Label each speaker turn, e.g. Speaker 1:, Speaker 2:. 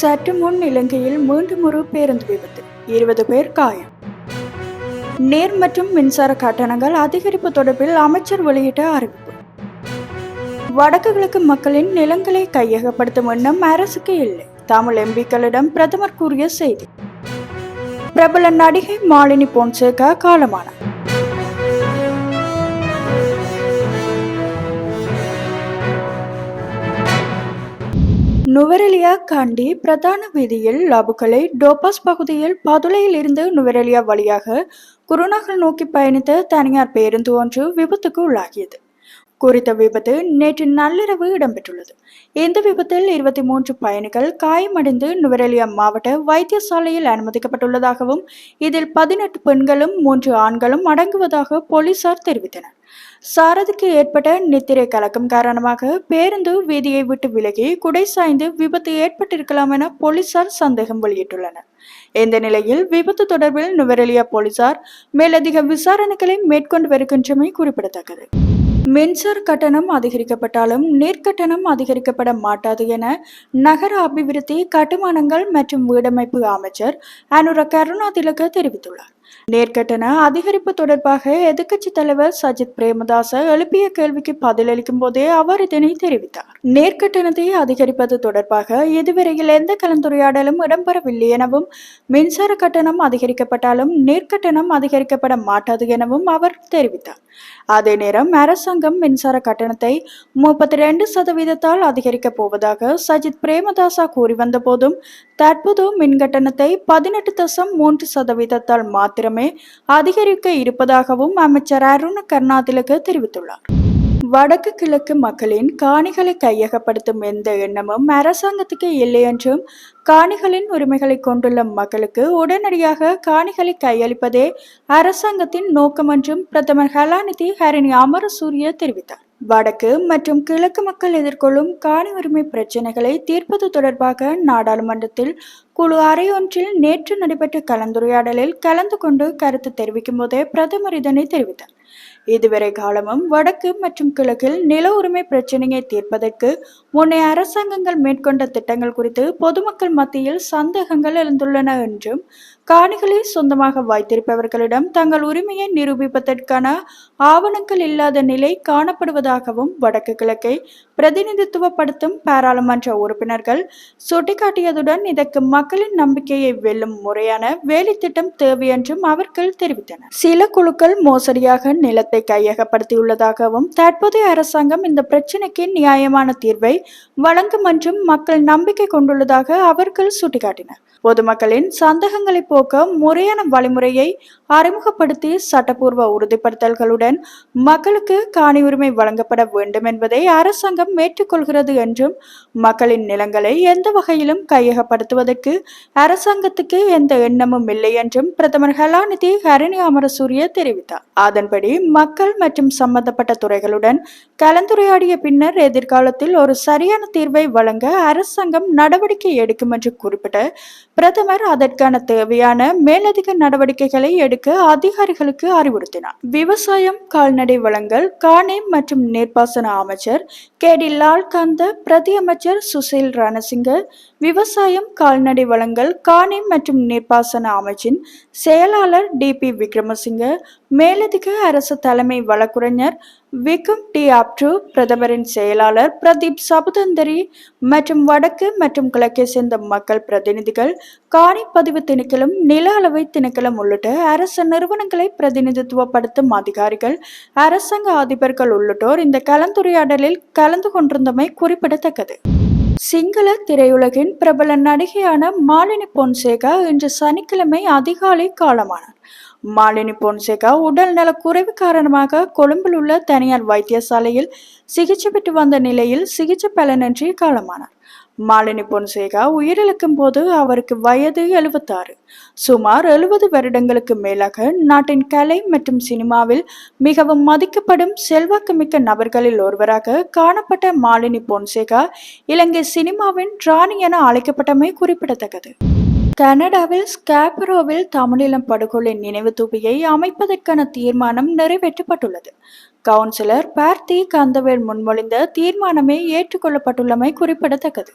Speaker 1: சற்று முன் இலங்கையில் மீண்டும் ஒரு பேருந்து விபத்து. இருபது பேர் காயம். நேர் மற்றும் மின்சார கட்டணங்கள் அதிகரிப்பு தொடர்பில் அமைச்சர் வெளியிட்ட அறிவிப்பு. வடக்கு கிழக்கு மக்களின் நிலங்களை கையகப்படுத்தும் எண்ணம் அரசுக்கு இல்லை. தமிழ் எம்பிக்களிடம் பிரதமர் கூறிய செய்தி. பிரபல நடிகை மாலினி பொன்சேகா காலமானார். நுவரெலியா காண்டி பிரதான வீதியில் லாபுக்களை டோபாஸ் பகுதியில் பதுளையில் இருந்து நுவரெலியா வழியாக குருநாகல் நோக்கி பயணித்த தனியார் பேருந்து ஒன்று விபத்துக்கு உள்ளாகியது. குறித்த விபத்து நேற்று நள்ளிரவு இடம்பெற்றுள்ளது. இந்த விபத்தில் இருபத்தி மூன்று பயணிகள் காயமடைந்து நுவரெலியா மாவட்ட வைத்தியசாலையில் அனுமதிக்கப்பட்டுள்ளதாகவும் இதில் பதினெட்டு பெண்களும் மூன்று ஆண்களும் அடங்குவதாக போலீசார் தெரிவித்தனர். சாரதிக்கு ஏற்பட்ட நித்திரை கலக்கம் காரணமாக பேருந்து வீதியை விட்டு விலகி குடை சாய்ந்து விபத்து ஏற்பட்டிருக்கலாம் என போலீசார் சந்தேகம் வெளியிட்டுள்ளனர். இந்த நிலையில் விபத்து தொடர்பில் நுவரெலியா போலீசார் மேலதிக விசாரணைகளை மேற்கொண்டு வருகின்றமை குறிப்பிடத்தக்கது. மின்சார கட்டணம் அதிகரிக்கப்பட்டாலும் நீர்க்கட்டணம் அதிகரிக்கப்பட மாட்டாது என நகர அபிவிருத்தி கட்டுமானங்கள் மற்றும் வீடமைப்பு அமைச்சர் அனுர கருணாதிலக தெரிவித்துள்ளார். நேர்கட்டண அதிகரிப்பு தொடர்பாக எதிர்க்கட்சி தலைவர் சஜித் பிரேமதாச எழுப்பிய கேள்விக்கு பதிலளிக்கும் போதே அவர் இதனை தெரிவித்தார். நேர்கட்டணத்தை அதிகரிப்பது தொடர்பாக இதுவரையில் எந்த கலந்துரையாடலும் இடம்பெறவில்லை எனவும் மின்சார கட்டணம் அதிகரிக்கப்பட்டாலும் நேர்கட்டணம் அதிகரிக்கப்பட மாட்டாது எனவும் அவர் தெரிவித்தார். அதே நேரம் அரசாங்கம் மின்சார கட்டணத்தை முப்பத்தி ரெண்டு சதவீதத்தால் அதிகரிக்கப் போவதாக சஜித் பிரேமதாசா கூறி வந்த போதும் தற்போது மின் கட்டணத்தை பதினெட்டு தசம் மூன்று சதவீதத்தால் மாற்ற மாத்திரமே அதிகரிக்க இருப்பதாகவும் அமைச்சர் அருண் கருணாதிலக்கு தெரிவித்துள்ளார். வடக்கு கிழக்கு மக்களின் காணிகளை கையகப்படுத்தும் எந்த எண்ணமும் அரசாங்கத்துக்கு இல்லை என்றும் காணிகளின் உரிமைகளை கொண்டுள்ள மக்களுக்கு உடனடியாக காணிகளை கையளிப்பதே அரசாங்கத்தின் நோக்கம் என்றும் பிரதமர் கலாநிதி ஹரிணி அமரசூரிய தெரிவித்தார். வடக்கு மற்றும் கிழக்கு மக்கள் எதிர்கொள்ளும் காணி உரிமை பிரச்சினைகளை தீர்ப்பது தொடர்பாக நாடாளுமன்றத்தில் குழு அறையொன்றில் நேற்று நடைபெற்ற கலந்துரையாடலில் கலந்து கொண்டு கருத்து தெரிவிக்கும் போதே பிரதமர் இதனை தெரிவித்தார். இதுவரை காலமும் வடக்கு மற்றும் கிழக்கில் நில உரிமை பிரச்சனையை தீர்ப்பதற்கு முன்னைய அரசாங்கங்கள் மேற்கொண்ட திட்டங்கள் குறித்து பொதுமக்கள் மத்தியில் சந்தேகங்கள் எழுந்துள்ளன என்றும் காணிகளை சொந்தமாக வைத்திருப்பவர்களிடம் தங்கள் உரிமையை நிரூபிப்பதற்கான ஆவணங்கள் இல்லாத நிலை காணப்படுவதாகவும் வடக்கு கிழக்கை பிரதிநிதித்துவப்படுத்தும் பாராளுமன்ற உறுப்பினர்கள் சுட்டிக்காட்டியதுடன் இதற்கு மக்களின் நம்பிக்கையை வெல்லும் முறையான வேலை திட்டம் தேவை என்றும் அவர்கள் தெரிவித்தனர். சில குழுக்கள் மோசடியாக நிலத்தை கையகப்படுத்தியுள்ளதாகவும் தற்போதைய அரசாங்கம் இந்த பிரச்சினைக்கு நியாயமான தீர்வை வழங்கும் என்றும் மக்கள் நம்பிக்கை கொண்டுள்ளதாக அவர்கள் சுட்டிக்காட்டினர். பொதுமக்களின் சந்தேகங்களை போக்க முறையான வழிமுறையை அறிமுகப்படுத்தி சட்டப்பூர்வ உறுதிப்படுத்தல்களுடன் மக்களுக்கு காணி உரிமை வழங்கப்பட வேண்டும் என்பதை அரசாங்கம் ஏற்றுக்கொள்கிறது என்றும் மக்களின் நிலங்களை எந்த வகையிலும் கையகப்படுத்துவதற்கு அரசாங்கத்துக்கு எந்த எண்ணமும் இல்லை என்றும் பிரதமர் கலாநிதி ஹரணி அமரசூரிய தெரிவித்தார். அதன்படி மக்கள் மற்றும் சம்பந்தப்பட்ட துறைகளுடன் கலந்துரையாடிய பின்னர் எதிர்காலத்தில் ஒரு சரியான தீர்வை வழங்க அரசாங்கம் நடவடிக்கை எடுக்கும் என்று குறிப்பிட்ட பிரதமர் அதற்கான தேவையான மேலதிக நடவடிக்கைகளை எடுக்க அதிகாரிகளுக்கு அறிவுறுத்தினார். விவசாயம் கால்நடை வளங்கள் காணி மற்றும் நீர்ப்பாசன அமைச்சர் கே டி லால்காந்த பிரதி அமைச்சர் சுசில் ரணசிங்க விவசாயம் கால்நடை வளங்கள் காணி மற்றும் நீர்ப்பாசன அமைச்சின் செயலாளர் டி பி விக்ரமசிங்க மேலதிக அரசு தலைமை வழக்குரைஞர் விக்கும் டி ஆப்டு பிரதமரின் செயலாளர் பிரதீப் சபுதந்தரி மற்றும் வடக்கு மற்றும் கிழக்கை சேர்ந்த மக்கள் பிரதிநிதிகள் காணி பதிவு திணைக்களம் நில அளவை திணைக்களம் உள்ளிட்ட அரசு நிறுவனங்களை பிரதிநிதித்துவப்படுத்தும் அதிகாரிகள் அரசாங்க அதிபர்கள் உள்ளிட்டோர் இந்த கலந்துரையாடலில் கலந்து கொண்டிருந்தமை குறிப்பிடத்தக்கது. சிங்கள திரையுலகின் பிரபல நடிகையான மாலினி பொன்சேகா இன்று சனிக்கிழமை அதிகாலை காலமானார். மாலினி பொன்சேகா உடல் நல குறைவு காரணமாக கொழும்பில் உள்ள தனியார் வைத்தியசாலையில் சிகிச்சை பெற்று வந்த நிலையில் சிகிச்சை பலனின்றி காலமானார். மாலினி பொன்சேகா உயிரிழக்கும் போது அவருக்கு வயது எழுபத்தாறு சுமார் எழுபது வருடங்களுக்கு மேலாக நாட்டின் கலை மற்றும் சினிமாவில் மிகவும் மதிக்கப்படும் செல்வாக்குமிக்க நபர்களில் ஒருவராக காணப்பட்ட மாலினி பொன்சேகா இலங்கை சினிமாவின் ராணி என அழைக்கப்பட்டமை குறிப்பிடத்தக்கது. கனடாவில் ஸ்காப்ரோவில் தமிழீழம் படுகொலை நினைவு தூபியை அமைப்பதற்கான தீர்மானம் நிறைவேற்றப்பட்டுள்ளது. கவுன்சிலர் பார்த்தி கந்தவேல் முன்மொழிந்த தீர்மானமே ஏற்றுக்கொள்ளப்பட்டுள்ளமை குறிப்பிடத்தக்கது.